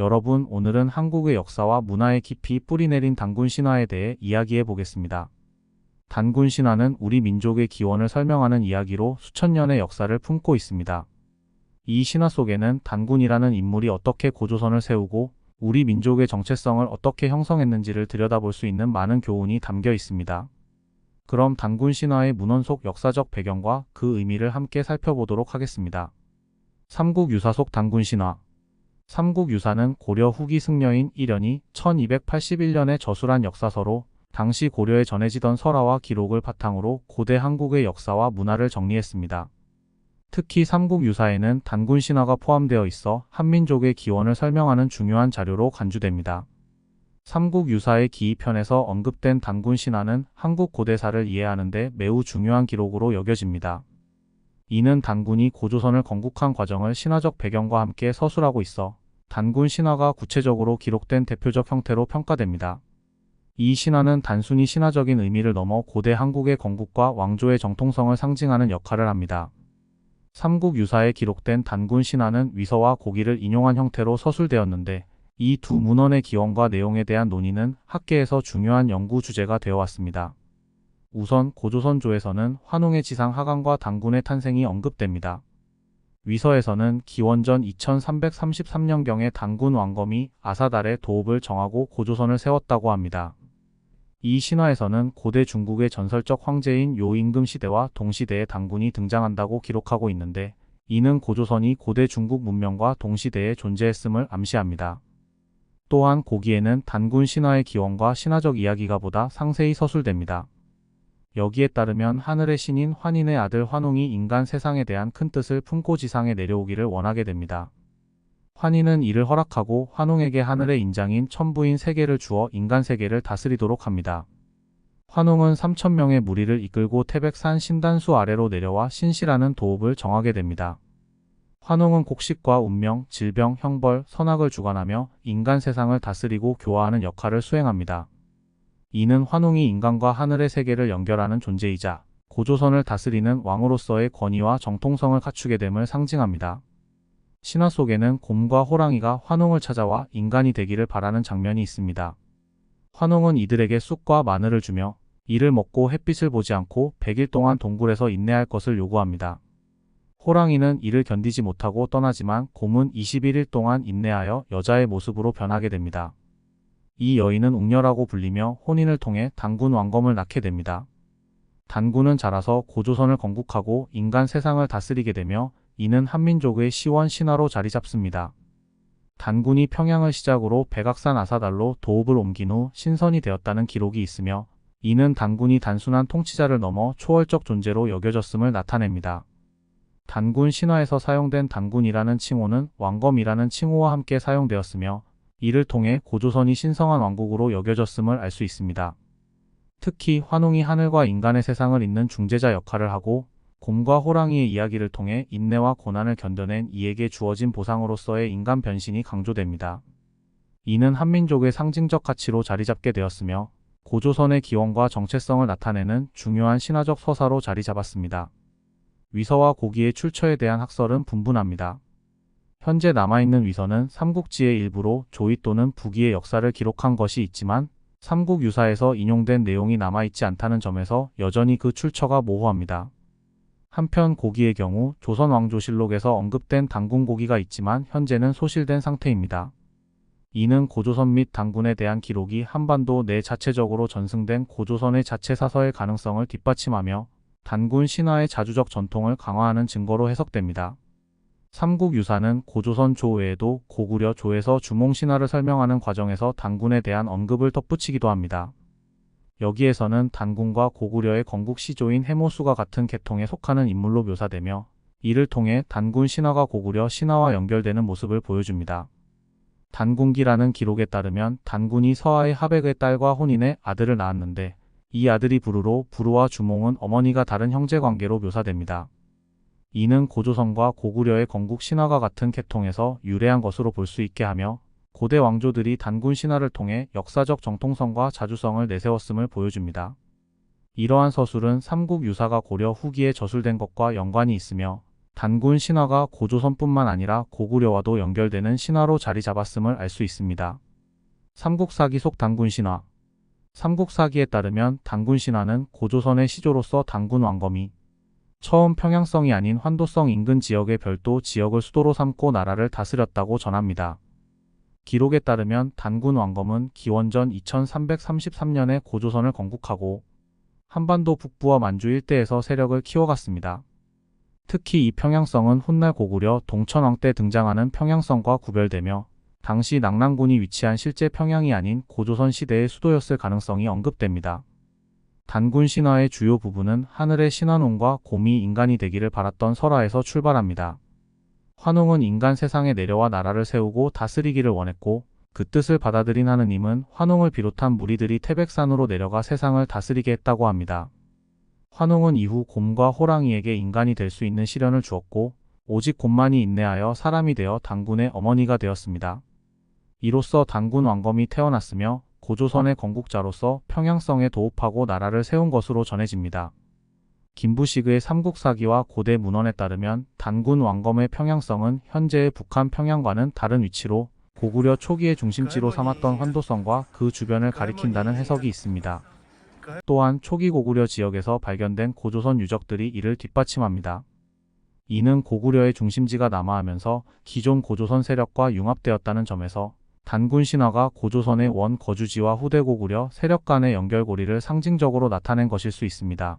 여러분, 오늘은 한국의 역사와 문화에 깊이 뿌리내린 단군 신화에 대해 이야기해 보겠습니다. 단군 신화는 우리 민족의 기원을 설명하는 이야기로 수천 년의 역사를 품고 있습니다. 이 신화 속에는 단군이라는 인물이 어떻게 고조선을 세우고 우리 민족의 정체성을 어떻게 형성했는지를 들여다볼 수 있는 많은 교훈이 담겨 있습니다. 그럼 단군 신화의 문헌 속 역사적 배경과 그 의미를 함께 살펴보도록 하겠습니다. 삼국 유사 속 단군 신화 삼국 유사는 고려 후기 승려인 이련이 1281년에 저술한 역사서로 당시 고려에 전해지던 설화와 기록을 바탕으로 고대 한국의 역사와 문화를 정리했습니다. 특히 삼국 유사에는 단군 신화가 포함되어 있어 한민족의 기원을 설명하는 중요한 자료로 간주됩니다. 삼국 유사의 기이편에서 언급된 단군 신화는 한국 고대사를 이해하는데 매우 중요한 기록으로 여겨집니다. 이는 단군이 고조선을 건국한 과정을 신화적 배경과 함께 서술하고 있어 단군 신화가 구체적으로 기록된 대표적 형태로 평가됩니다. 이 신화는 단순히 신화적인 의미를 넘어 고대 한국의 건국과 왕조의 정통성을 상징하는 역할을 합니다. 삼국 유사에 기록된 단군 신화는 위서와 고기를 인용한 형태로 서술되었는데 이 두 문헌의 기원과 내용에 대한 논의는 학계에서 중요한 연구 주제가 되어 왔습니다. 우선 고조선조에서는 환웅의 지상 하강과 단군의 탄생이 언급됩니다. 위서에서는 기원전 2333년경에 단군 왕검이 아사달의 도읍을 정하고 고조선을 세웠다고 합니다. 이 신화에서는 고대 중국의 전설적 황제인 요임금 시대와 동시대의 단군이 등장한다고 기록하고 있는데 이는 고조선이 고대 중국 문명과 동시대에 존재했음을 암시합니다. 또한 고기에는 단군 신화의 기원과 신화적 이야기가 보다 상세히 서술됩니다. 여기에 따르면 하늘의 신인 환인의 아들 환웅이 인간 세상에 대한 큰 뜻을 품고 지상에 내려오기를 원하게 됩니다. 환인은 이를 허락하고 환웅에게 하늘의 인장인 천부인 세계를 주어 인간 세계를 다스리도록 합니다. 환웅은 3천명의 무리를 이끌고 태백산 신단수 아래로 내려와 신시라는 도읍을 정하게 됩니다. 환웅은 곡식과 운명, 질병, 형벌, 선악을 주관하며 인간 세상을 다스리고 교화하는 역할을 수행합니다. 이는 환웅이 인간과 하늘의 세계를 연결하는 존재이자 고조선을 다스리는 왕으로서의 권위와 정통성을 갖추게 됨을 상징합니다. 신화 속에는 곰과 호랑이가 환웅을 찾아와 인간이 되기를 바라는 장면이 있습니다. 환웅은 이들에게 쑥과 마늘을 주며 이를 먹고 햇빛을 보지 않고 100일 동안 동굴에서 인내할 것을 요구합니다. 호랑이는 이를 견디지 못하고 떠나지만 곰은 21일 동안 인내하여 여자의 모습으로 변하게 됩니다. 이 여인은 웅녀라고 불리며 혼인을 통해 단군 왕검을 낳게 됩니다. 단군은 자라서 고조선을 건국하고 인간 세상을 다스리게 되며 이는 한민족의 시원 신화로 자리 잡습니다. 단군이 평양을 시작으로 백악산 아사달로 도읍을 옮긴 후 신선이 되었다는 기록이 있으며 이는 단군이 단순한 통치자를 넘어 초월적 존재로 여겨졌음을 나타냅니다. 단군 신화에서 사용된 단군이라는 칭호는 왕검이라는 칭호와 함께 사용되었으며 이를 통해 고조선이 신성한 왕국으로 여겨졌음을 알 수 있습니다. 특히 환웅이 하늘과 인간의 세상을 잇는 중재자 역할을 하고 곰과 호랑이의 이야기를 통해 인내와 고난을 견뎌낸 이에게 주어진 보상으로서의 인간 변신이 강조됩니다. 이는 한민족의 상징적 가치로 자리 잡게 되었으며 고조선의 기원과 정체성을 나타내는 중요한 신화적 서사로 자리 잡았습니다. 위서와 고기의 출처에 대한 학설은 분분합니다. 현재 남아있는 위서는 삼국지의 일부로 조이 또는 북이의 역사를 기록한 것이 있지만 삼국 유사에서 인용된 내용이 남아있지 않다는 점에서 여전히 그 출처가 모호합니다. 한편 고기의 경우 조선왕조실록에서 언급된 당군 고기가 있지만 현재는 소실된 상태입니다. 이는 고조선 및 당군에 대한 기록이 한반도 내 자체적으로 전승된 고조선의 자체 사서의 가능성을 뒷받침하며 단군 신화의 자주적 전통을 강화하는 증거로 해석됩니다. 삼국 유사는 고조선 조 외에도 고구려 조에서 주몽 신화를 설명하는 과정에서 단군에 대한 언급을 덧붙이기도 합니다. 여기에서는 단군과 고구려의 건국 시조인 해모수가 같은 계통에 속하는 인물로 묘사되며 이를 통해 단군 신화가 고구려 신화와 연결되는 모습을 보여줍니다. 단군기라는 기록에 따르면 단군이 서하의 하백의 딸과 혼인해 아들을 낳았는데 이 아들이 부르로 부르와 주몽은 어머니가 다른 형제 관계로 묘사됩니다. 이는 고조선과 고구려의 건국 신화가 같은 계통에서 유래한 것으로 볼 수 있게 하며 고대 왕조들이 단군 신화를 통해 역사적 정통성과 자주성을 내세웠음을 보여줍니다. 이러한 서술은 삼국 유사가 고려 후기에 저술된 것과 연관이 있으며 단군 신화가 고조선뿐만 아니라 고구려와도 연결되는 신화로 자리 잡았음을 알 수 있습니다. 삼국사기 속 단군 신화 삼국사기에 따르면 단군 신화는 고조선의 시조로서 단군 왕검이 처음 평양성이 아닌 환도성 인근 지역의 별도 지역을 수도로 삼고 나라를 다스렸다고 전합니다. 기록에 따르면 단군 왕검은 기원전 2333년에 고조선을 건국하고 한반도 북부와 만주 일대에서 세력을 키워갔습니다. 특히 이 평양성은 훗날 고구려 동천왕 때 등장하는 평양성과 구별되며 당시 낙랑군이 위치한 실제 평양이 아닌 고조선 시대의 수도였을 가능성이 언급됩니다. 단군 신화의 주요 부분은 하늘의 신환웅과 곰이 인간이 되기를 바랐던 설화에서 출발합니다. 환웅은 인간 세상에 내려와 나라를 세우고 다스리기를 원했고 그 뜻을 받아들인 하느님은 환웅을 비롯한 무리들이 태백산으로 내려가 세상을 다스리게 했다고 합니다. 환웅은 이후 곰과 호랑이에게 인간이 될 수 있는 시련을 주었고 오직 곰만이 인내하여 사람이 되어 단군의 어머니가 되었습니다. 이로써 단군 왕검이 태어났으며 고조선의 건국자로서 평양성에 도읍하고 나라를 세운 것으로 전해집니다. 김부시그의 삼국사기와 고대 문헌에 따르면 단군 왕검의 평양성은 현재의 북한 평양과는 다른 위치로 고구려 초기의 중심지로 삼았던 환도성과 그 주변을 가리킨다는 해석이 있습니다. 또한 초기 고구려 지역에서 발견된 고조선 유적들이 이를 뒷받침합니다. 이는 고구려의 중심지가 남하하면서 기존 고조선 세력과 융합되었다는 점에서 단군 신화가 고조선의 원 거주지와 후대 고구려 세력 간의 연결고리를 상징적으로 나타낸 것일 수 있습니다.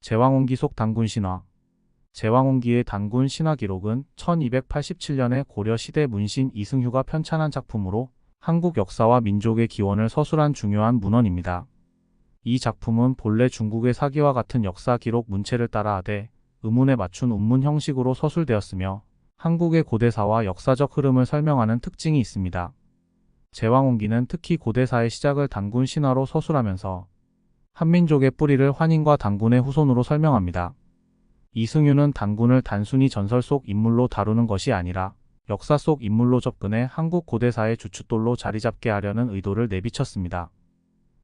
제왕홍기 속 단군 신화 제왕홍기의 단군 신화 기록은 1287년에 고려 시대 문신 이승휴가 편찬한 작품으로 한국 역사와 민족의 기원을 서술한 중요한 문헌입니다. 이 작품은 본래 중국의 사기와 같은 역사 기록 문체를 따라 하되 의문에 맞춘 운문 형식으로 서술되었으며 한국의 고대사와 역사적 흐름을 설명하는 특징이 있습니다. 제왕홍기는 특히 고대사의 시작을 단군 신화로 서술하면서 한민족의 뿌리를 환인과 단군의 후손으로 설명합니다. 이승유는 단군을 단순히 전설 속 인물로 다루는 것이 아니라 역사 속 인물로 접근해 한국 고대사의 주춧돌로 자리 잡게 하려는 의도를 내비쳤습니다.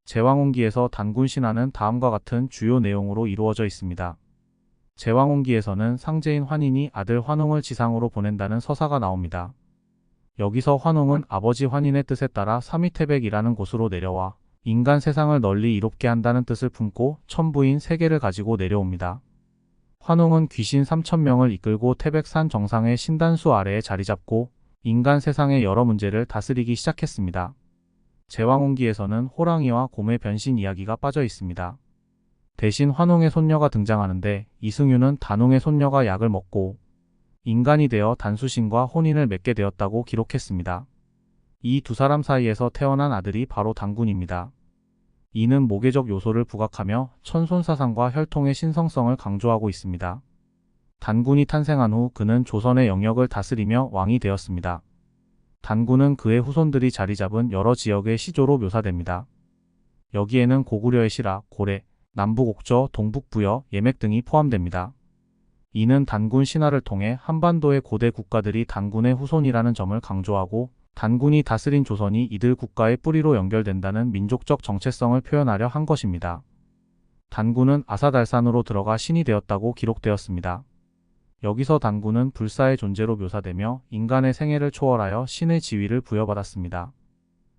제왕홍기에서 단군 신화는 다음과 같은 주요 내용으로 이루어져 있습니다. 제왕홍기에서는 상제인 환인이 아들 환웅을 지상으로 보낸다는 서사가 나옵니다. 여기서 환웅은 아버지 환인의 뜻에 따라 삼위태백이라는 곳으로 내려와 인간 세상을 널리 이롭게 한다는 뜻을 품고 천부인 세계를 가지고 내려옵니다. 환웅은 귀신 3천명을 이끌고 태백산 정상의 신단수 아래에 자리 잡고 인간 세상의 여러 문제를 다스리기 시작했습니다. 제왕홍기에서는 호랑이와 곰의 변신 이야기가 빠져 있습니다. 대신 환웅의 손녀가 등장하는데 이승유는 단웅의 손녀가 약을 먹고 인간이 되어 단수신과 혼인을 맺게 되었다고 기록했습니다. 이 두 사람 사이에서 태어난 아들이 바로 단군입니다. 이는 모계적 요소를 부각하며 천손사상과 혈통의 신성성을 강조하고 있습니다. 단군이 탄생한 후 그는 조선의 영역을 다스리며 왕이 되었습니다. 단군은 그의 후손들이 자리 잡은 여러 지역의 시조로 묘사됩니다. 여기에는 고구려의 시라, 고래, 남북옥저, 동북부여, 예맥 등이 포함됩니다. 이는 단군 신화를 통해 한반도의 고대 국가들이 단군의 후손이라는 점을 강조하고 단군이 다스린 조선이 이들 국가의 뿌리로 연결된다는 민족적 정체성을 표현하려 한 것입니다. 단군은 아사달산으로 들어가 신이 되었다고 기록되었습니다. 여기서 단군은 불사의 존재로 묘사되며 인간의 생애를 초월하여 신의 지위를 부여받았습니다.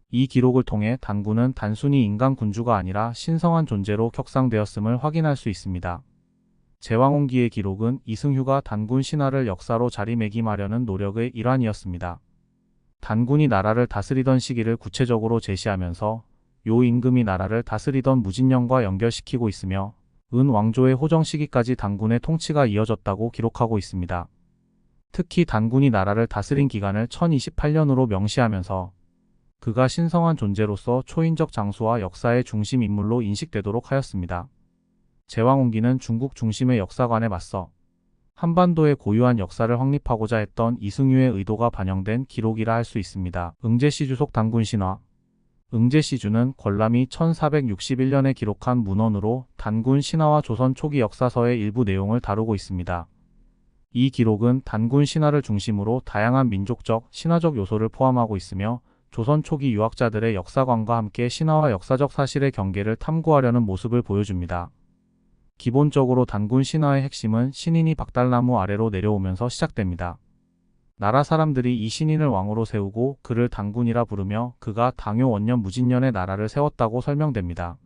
이 기록을 통해 단군은 단순히 인간 군주가 아니라 신성한 존재로 격상되었음을 확인할 수 있습니다. 제왕홍기의 기록은 이승휴가 단군 신화를 역사로 자리매김하려는 노력의 일환이었습니다. 단군이 나라를 다스리던 시기를 구체적으로 제시하면서 요 임금이 나라를 다스리던 무진령과 연결시키고 있으며 은 왕조의 호정 시기까지 단군의 통치가 이어졌다고 기록하고 있습니다. 특히 단군이 나라를 다스린 기간을 1028년으로 명시하면서 그가 신성한 존재로서 초인적 장수와 역사의 중심 인물로 인식되도록 하였습니다. 제왕홍기는 중국 중심의 역사관에 맞서 한반도의 고유한 역사를 확립하고자 했던 이승유의 의도가 반영된 기록이라 할 수 있습니다. 응제시주 속 단군 신화 응제시주는 권람이 1461년에 기록한 문헌으로 단군 신화와 조선 초기 역사서의 일부 내용을 다루고 있습니다. 이 기록은 단군 신화를 중심으로 다양한 민족적, 신화적 요소를 포함하고 있으며 조선 초기 유학자들의 역사관과 함께 신화와 역사적 사실의 경계를 탐구하려는 모습을 보여줍니다. 기본적으로 단군 신화의 핵심은 신인이 박달나무 아래로 내려오면서 시작됩니다. 나라 사람들이 이 신인을 왕으로 세우고 그를 단군이라 부르며 그가 당요 원년 무진년의 나라를 세웠다고 설명됩니다.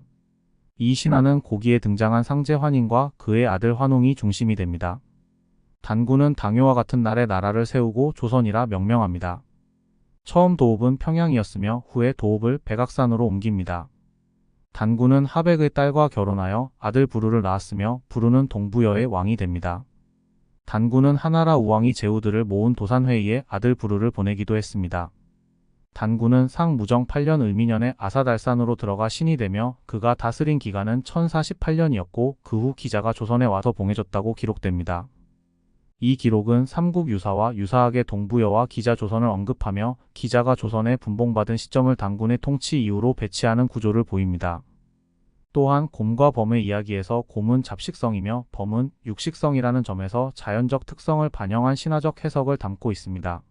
이 신화는 고기에 등장한 상제 환인과 그의 아들 환웅이 중심이 됩니다. 단군은 당요와 같은 날에 나라를 세우고 조선이라 명명합니다. 처음 도읍은 평양이었으며 후에 도읍을 백악산으로 옮깁니다. 단군은 하백의 딸과 결혼하여 아들 부르를 낳았으며 부르는 동부여의 왕이 됩니다. 단군은 하나라 우왕이 제후들을 모은 도산회의에 아들 부르를 보내기도 했습니다. 단군은 상무정 8년 을미년에 아사달산으로 들어가 신이 되며 그가 다스린 기간은 1048년이었고 그 후 기자가 조선에 와서 봉해졌다고 기록됩니다. 이 기록은 삼국 유사와 유사하게 동부여와 기자 조선을 언급하며 기자가 조선에 분봉받은 시점을 단군의 통치 이후로 배치하는 구조를 보입니다. 또한 곰과 범의 이야기에서 곰은 잡식성이며 범은 육식성이라는 점에서 자연적 특성을 반영한 신화적 해석을 담고 있습니다.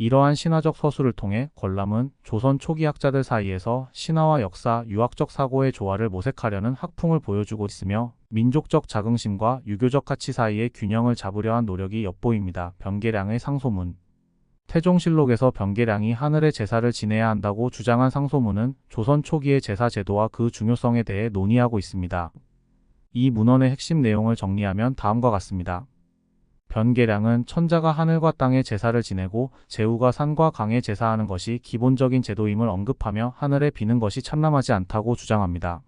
이러한 신화적 서술을 통해 권람은 조선 초기 학자들 사이에서 신화와 역사, 유학적 사고의 조화를 모색하려는 학풍을 보여주고 있으며 민족적 자긍심과 유교적 가치 사이의 균형을 잡으려 한 노력이 엿보입니다. 변계량의 상소문 태종실록에서 변계량이 하늘의 제사를 지내야 한다고 주장한 상소문은 조선 초기의 제사 제도와 그 중요성에 대해 논의하고 있습니다. 이 문헌의 핵심 내용을 정리하면 다음과 같습니다. 변계량은 천자가 하늘과 땅에 제사를 지내고 제후가 산과 강에 제사하는 것이 기본적인 제도임을 언급하며 하늘에 비는 것이 참람하지 않다고 주장합니다.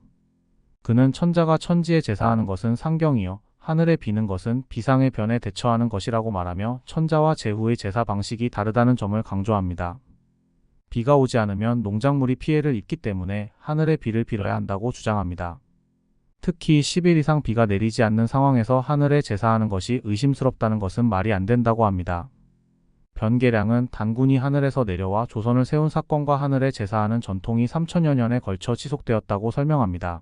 그는 천자가 천지에 제사하는 것은 상경이요 하늘에 비는 것은 비상의 변에 대처하는 것이라고 말하며 천자와 제후의 제사 방식이 다르다는 점을 강조합니다. 비가 오지 않으면 농작물이 피해를 입기 때문에 하늘의 비를 빌어야 한다고 주장합니다. 특히 10일 이상 비가 내리지 않는 상황에서 하늘에 제사하는 것이 의심스럽다는 것은 말이 안 된다고 합니다. 변계량은 단군이 하늘에서 내려와 조선을 세운 사건과 하늘에 제사하는 전통이 3천여 년에 걸쳐 지속되었다고 설명합니다.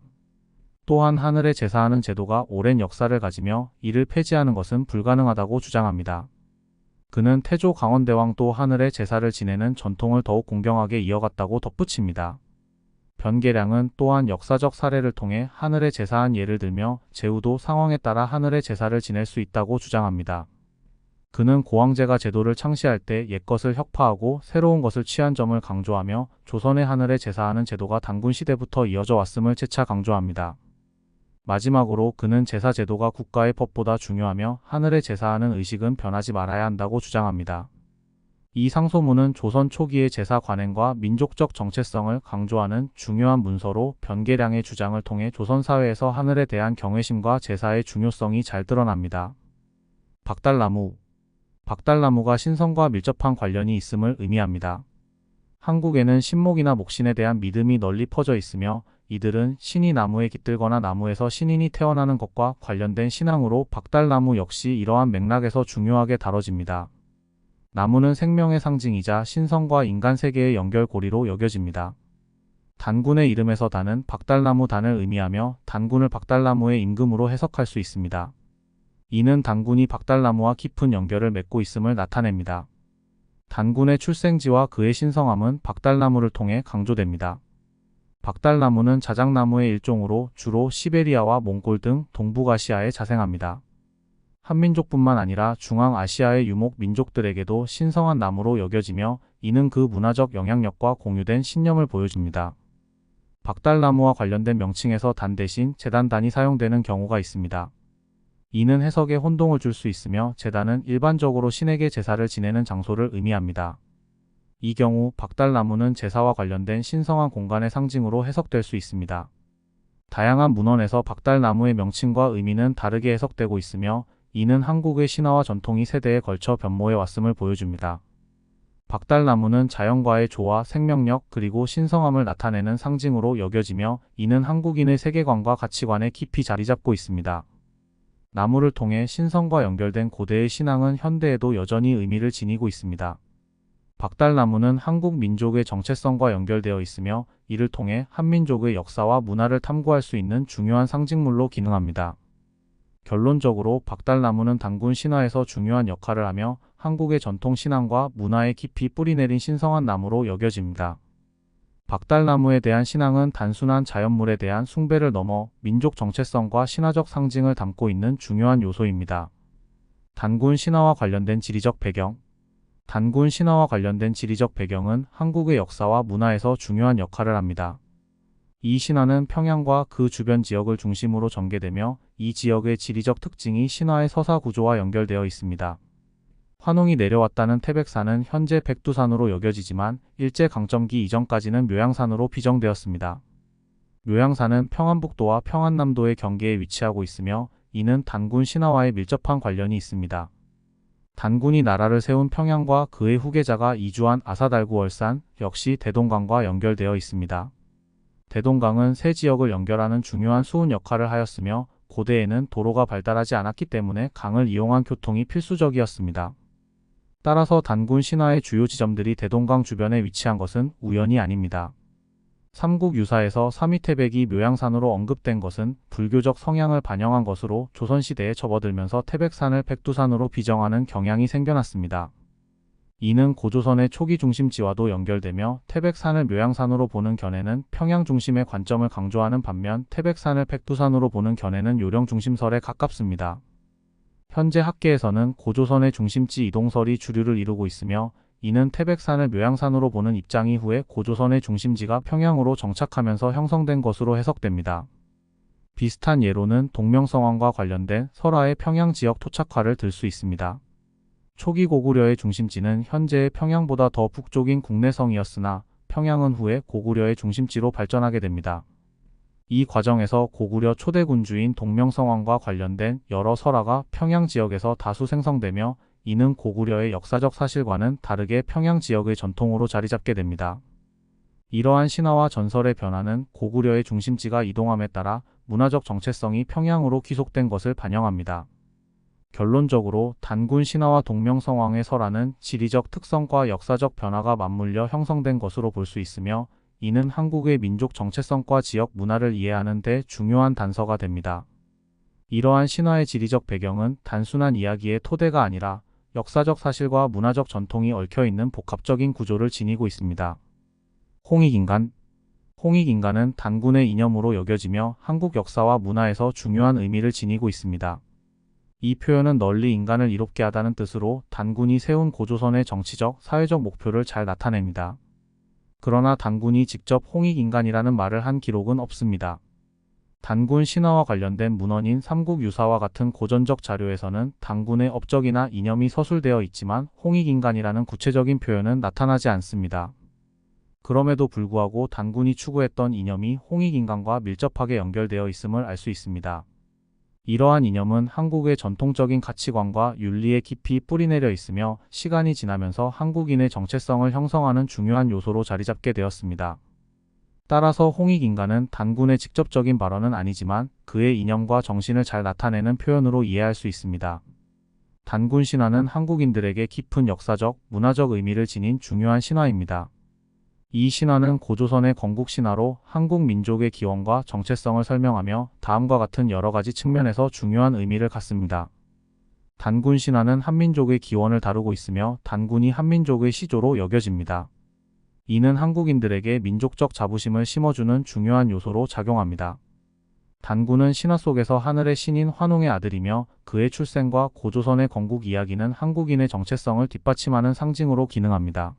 또한 하늘에 제사하는 제도가 오랜 역사를 가지며 이를 폐지하는 것은 불가능하다고 주장합니다. 그는 태조 강원대왕도 하늘에 제사를 지내는 전통을 더욱 공경하게 이어갔다고 덧붙입니다. 변계량은 또한 역사적 사례를 통해 하늘에 제사한 예를 들며 제후도 상황에 따라 하늘에 제사를 지낼 수 있다고 주장합니다. 그는 고왕제가 제도를 창시할 때 옛것을 혁파하고 새로운 것을 취한 점을 강조하며 조선의 하늘에 제사하는 제도가 단군 시대부터 이어져 왔음을 재차 강조합니다. 마지막으로 그는 제사 제도가 국가의 법보다 중요하며 하늘에 제사하는 의식은 변하지 말아야 한다고 주장합니다. 이 상소문은 조선 초기의 제사 관행과 민족적 정체성을 강조하는 중요한 문서로 변계량의 주장을 통해 조선 사회에서 하늘에 대한 경외심과 제사의 중요성이 잘 드러납니다. 박달나무 박달나무가 신성과 밀접한 관련이 있음을 의미합니다. 한국에는 신목이나 목신에 대한 믿음이 널리 퍼져 있으며 이들은 신이 나무에 깃들거나 나무에서 신인이 태어나는 것과 관련된 신앙으로 박달나무 역시 이러한 맥락에서 중요하게 다뤄집니다. 나무는 생명의 상징이자 신성과 인간 세계의 연결고리로 여겨집니다. 단군의 이름에서 단은 박달나무 단을 의미하며 단군을 박달나무의 임금으로 해석할 수 있습니다. 이는 단군이 박달나무와 깊은 연결을 맺고 있음을 나타냅니다. 단군의 출생지와 그의 신성함은 박달나무를 통해 강조됩니다. 박달나무는 자작나무의 일종으로 주로 시베리아와 몽골 등 동북아시아에 자생합니다. 한민족뿐만 아니라 중앙아시아의 유목 민족들에게도 신성한 나무로 여겨지며 이는 그 문화적 영향력과 공유된 신념을 보여줍니다. 박달나무와 관련된 명칭에서 단 대신 재단단이 사용되는 경우가 있습니다. 이는 해석에 혼동을 줄 수 있으며 재단은 일반적으로 신에게 제사를 지내는 장소를 의미합니다. 이 경우 박달나무는 제사와 관련된 신성한 공간의 상징으로 해석될 수 있습니다. 다양한 문헌에서 박달나무의 명칭과 의미는 다르게 해석되고 있으며 이는 한국의 신화와 전통이 세대에 걸쳐 변모해 왔음을 보여줍니다. 박달나무는 자연과의 조화, 생명력, 그리고 신성함을 나타내는 상징으로 여겨지며 이는 한국인의 세계관과 가치관에 깊이 자리 잡고 있습니다. 나무를 통해 신성과 연결된 고대의 신앙은 현대에도 여전히 의미를 지니고 있습니다. 박달나무는 한국 민족의 정체성과 연결되어 있으며 이를 통해 한민족의 역사와 문화를 탐구할 수 있는 중요한 상징물로 기능합니다. 결론적으로 박달나무는 단군 신화에서 중요한 역할을 하며 한국의 전통 신앙과 문화에 깊이 뿌리내린 신성한 나무로 여겨집니다. 박달나무에 대한 신앙은 단순한 자연물에 대한 숭배를 넘어 민족 정체성과 신화적 상징을 담고 있는 중요한 요소입니다. 단군 신화와 관련된 지리적 배경 단군 신화와 관련된 지리적 배경은 한국의 역사와 문화에서 중요한 역할을 합니다. 이 신화는 평양과 그 주변 지역을 중심으로 전개되며 이 지역의 지리적 특징이 신화의 서사 구조와 연결되어 있습니다. 환웅이 내려왔다는 태백산은 현재 백두산으로 여겨지지만 일제 강점기 이전까지는 묘양산으로 비정되었습니다. 묘양산은 평안북도와 평안남도의 경계에 위치하고 있으며 이는 단군 신화와의 밀접한 관련이 있습니다. 단군이 나라를 세운 평양과 그의 후계자가 이주한 아사달구 월산 역시 대동강과 연결되어 있습니다. 대동강은 세 지역을 연결하는 중요한 수운 역할을 하였으며 고대에는 도로가 발달하지 않았기 때문에 강을 이용한 교통이 필수적이었습니다. 따라서 단군 신화의 주요 지점들이 대동강 주변에 위치한 것은 우연이 아닙니다. 삼국 유사에서 삼위태백이 묘양산으로 언급된 것은 불교적 성향을 반영한 것으로 조선시대에 접어들면서 태백산을 백두산으로 비정하는 경향이 생겨났습니다. 이는 고조선의 초기 중심지와도 연결되며 태백산을 묘양산으로 보는 견해는 평양 중심의 관점을 강조하는 반면 태백산을 백두산으로 보는 견해는 요령 중심설에 가깝습니다. 현재 학계에서는 고조선의 중심지 이동설이 주류를 이루고 있으며 이는 태백산을 묘양산으로 보는 입장 이후에 고조선의 중심지가 평양으로 정착하면서 형성된 것으로 해석됩니다. 비슷한 예로는 동명성왕과 관련된 설화의 평양 지역 토착화를 들 수 있습니다. 초기 고구려의 중심지는 현재의 평양보다 더 북쪽인 국내성이었으나 평양은 후에 고구려의 중심지로 발전하게 됩니다. 이 과정에서 고구려 초대 군주인 동명성왕과 관련된 여러 설화가 평양 지역에서 다수 생성되며 이는 고구려의 역사적 사실과는 다르게 평양 지역의 전통으로 자리 잡게 됩니다. 이러한 신화와 전설의 변화는 고구려의 중심지가 이동함에 따라 문화적 정체성이 평양으로 귀속된 것을 반영합니다. 결론적으로 단군 신화와 동명성왕의 설화는 지리적 특성과 역사적 변화가 맞물려 형성된 것으로 볼 수 있으며 이는 한국의 민족 정체성과 지역 문화를 이해하는 데 중요한 단서가 됩니다. 이러한 신화의 지리적 배경은 단순한 이야기의 토대가 아니라 역사적 사실과 문화적 전통이 얽혀 있는 복합적인 구조를 지니고 있습니다. 홍익인간 홍익인간은 단군의 이념으로 여겨지며 한국 역사와 문화에서 중요한 의미를 지니고 있습니다. 이 표현은 널리 인간을 이롭게 하다는 뜻으로 단군이 세운 고조선의 정치적, 사회적 목표를 잘 나타냅니다. 그러나 단군이 직접 홍익인간이라는 말을 한 기록은 없습니다. 단군 신화와 관련된 문헌인 삼국유사와 같은 고전적 자료에서는 단군의 업적이나 이념이 서술되어 있지만 홍익인간이라는 구체적인 표현은 나타나지 않습니다. 그럼에도 불구하고 단군이 추구했던 이념이 홍익인간과 밀접하게 연결되어 있음을 알 수 있습니다. 이러한 이념은 한국의 전통적인 가치관과 윤리에 깊이 뿌리내려 있으며 시간이 지나면서 한국인의 정체성을 형성하는 중요한 요소로 자리잡게 되었습니다. 따라서 홍익인간은 단군의 직접적인 발언은 아니지만 그의 이념과 정신을 잘 나타내는 표현으로 이해할 수 있습니다. 단군 신화는 한국인들에게 깊은 역사적, 문화적 의미를 지닌 중요한 신화입니다. 이 신화는 고조선의 건국 신화로 한국 민족의 기원과 정체성을 설명하며 다음과 같은 여러 가지 측면에서 중요한 의미를 갖습니다. 단군 신화는 한민족의 기원을 다루고 있으며 단군이 한민족의 시조로 여겨집니다. 이는 한국인들에게 민족적 자부심을 심어주는 중요한 요소로 작용합니다. 단군은 신화 속에서 하늘의 신인 환웅의 아들이며 그의 출생과 고조선의 건국 이야기는 한국인의 정체성을 뒷받침하는 상징으로 기능합니다.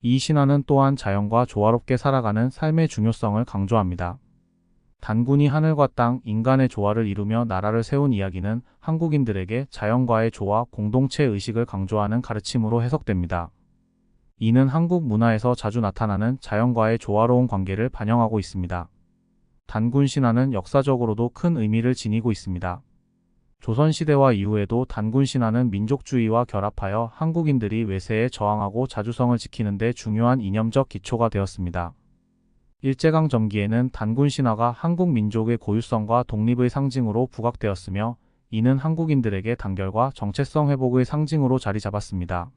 이 신화는 또한 자연과 조화롭게 살아가는 삶의 중요성을 강조합니다. 단군이 하늘과 땅, 인간의 조화를 이루며 나라를 세운 이야기는 한국인들에게 자연과의 조화, 공동체 의식을 강조하는 가르침으로 해석됩니다. 이는 한국 문화에서 자주 나타나는 자연과의 조화로운 관계를 반영하고 있습니다. 단군 신화는 역사적으로도 큰 의미를 지니고 있습니다. 조선시대와 이후에도 단군 신화는 민족주의와 결합하여 한국인들이 외세에 저항하고 자주성을 지키는 데 중요한 이념적 기초가 되었습니다. 일제강 점기에는 단군 신화가 한국 민족의 고유성과 독립의 상징으로 부각되었으며 이는 한국인들에게 단결과 정체성 회복의 상징으로 자리 잡았습니다.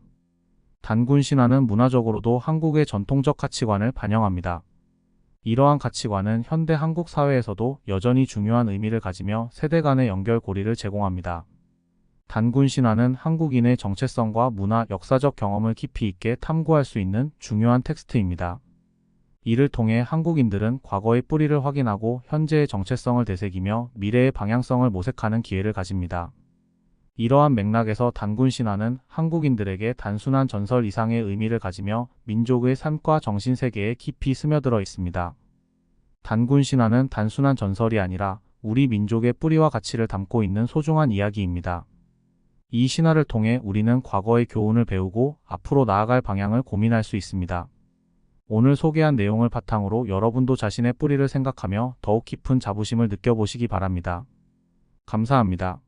단군 신화는 문화적으로도 한국의 전통적 가치관을 반영합니다. 이러한 가치관은 현대 한국 사회에서도 여전히 중요한 의미를 가지며 세대 간의 연결고리를 제공합니다. 단군 신화는 한국인의 정체성과 문화, 역사적 경험을 깊이 있게 탐구할 수 있는 중요한 텍스트입니다. 이를 통해 한국인들은 과거의 뿌리를 확인하고 현재의 정체성을 되새기며 미래의 방향성을 모색하는 기회를 가집니다. 이러한 맥락에서 단군 신화는 한국인들에게 단순한 전설 이상의 의미를 가지며 민족의 삶과 정신 세계에 깊이 스며들어 있습니다. 단군 신화는 단순한 전설이 아니라 우리 민족의 뿌리와 가치를 담고 있는 소중한 이야기입니다. 이 신화를 통해 우리는 과거의 교훈을 배우고 앞으로 나아갈 방향을 고민할 수 있습니다. 오늘 소개한 내용을 바탕으로 여러분도 자신의 뿌리를 생각하며 더욱 깊은 자부심을 느껴보시기 바랍니다. 감사합니다.